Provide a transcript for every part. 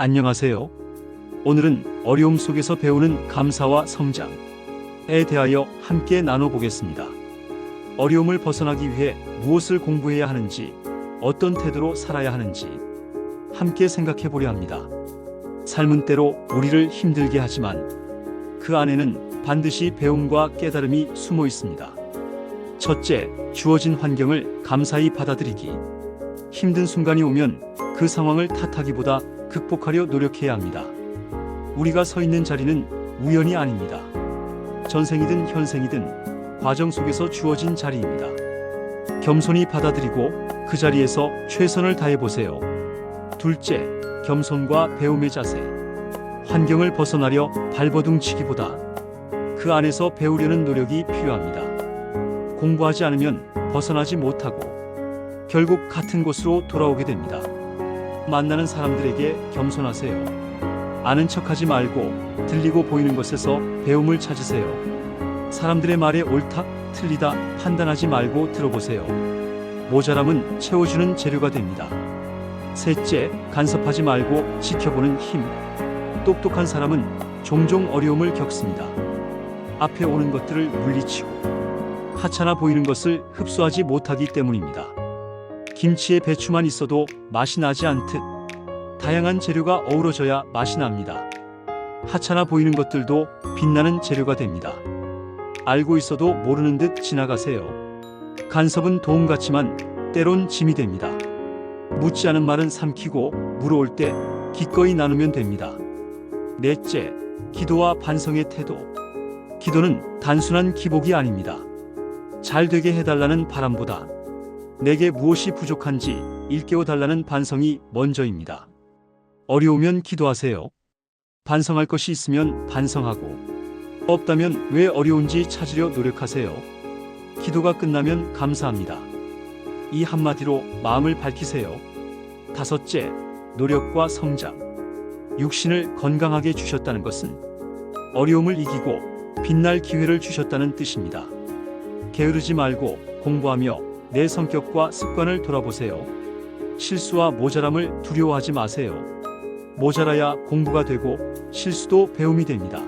안녕하세요. 오늘은 어려움 속에서 배우는 감사와 성장에 대하여 함께 나눠보겠습니다. 어려움을 벗어나기 위해 무엇을 공부해야 하는지, 어떤 태도로 살아야 하는지 함께 생각해 보려 합니다. 삶은 때로 우리를 힘들게 하지만 그 안에는 반드시 배움과 깨달음이 숨어 있습니다. 첫째, 주어진 환경을 감사히 받아들이기. 힘든 순간이 오면 그 상황을 탓하기보다 극복하려 노력해야 합니다. 우리가 서 있는 자리는 우연이 아닙니다. 전생이든 현생이든 과정 속에서 주어진 자리입니다. 겸손히 받아들이고 그 자리에서 최선을 다해 보세요. 둘째, 겸손과 배움의 자세. 환경을 벗어나려 발버둥 치기보다 그 안에서 배우려는 노력이 필요합니다. 공부하지 않으면 벗어나지 못하고 결국 같은 곳으로 돌아오게 됩니다. 만나는 사람들에게 겸손하세요. 아는 척하지 말고 들리고 보이는 것에서 배움을 찾으세요. 사람들의 말에 옳다, 틀리다 판단하지 말고 들어보세요. 모자람은 채워주는 재료가 됩니다. 셋째, 간섭하지 말고 지켜보는 힘. 똑똑한 사람은 종종 어려움을 겪습니다. 앞에 오는 것들을 물리치고 하찮아 보이는 것을 흡수하지 못하기 때문입니다. 김치에 배추만 있어도 맛이 나지 않듯 다양한 재료가 어우러져야 맛이 납니다. 하찮아 보이는 것들도 빛나는 재료가 됩니다. 알고 있어도 모르는 듯 지나가세요. 간섭은 도움 같지만 때론 짐이 됩니다. 묻지 않은 말은 삼키고 물어올 때 기꺼이 나누면 됩니다. 넷째, 기도와 반성의 태도. 기도는 단순한 기복이 아닙니다. 잘 되게 해달라는 바람보다 내게 무엇이 부족한지 일깨워 달라는 반성이 먼저입니다. 어려우면 기도하세요. 반성할 것이 있으면 반성하고 없다면 왜 어려운지 찾으려 노력하세요. 기도가 끝나면 감사합니다. 이 한마디로 마음을 밝히세요. 다섯째, 노력과 성장. 육신을 건강하게 주셨다는 것은 어려움을 이기고 빛날 기회를 주셨다는 뜻입니다. 게으르지 말고 공부하며 내 성격과 습관을 돌아보세요. 실수와 모자람을 두려워하지 마세요. 모자라야 공부가 되고 실수도 배움이 됩니다.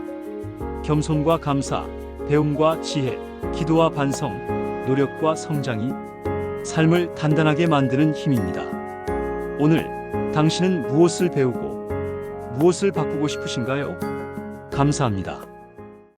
겸손과 감사, 배움과 지혜, 기도와 반성, 노력과 성장이 삶을 단단하게 만드는 힘입니다. 오늘 당신은 무엇을 배우고 무엇을 바꾸고 싶으신가요? 감사합니다.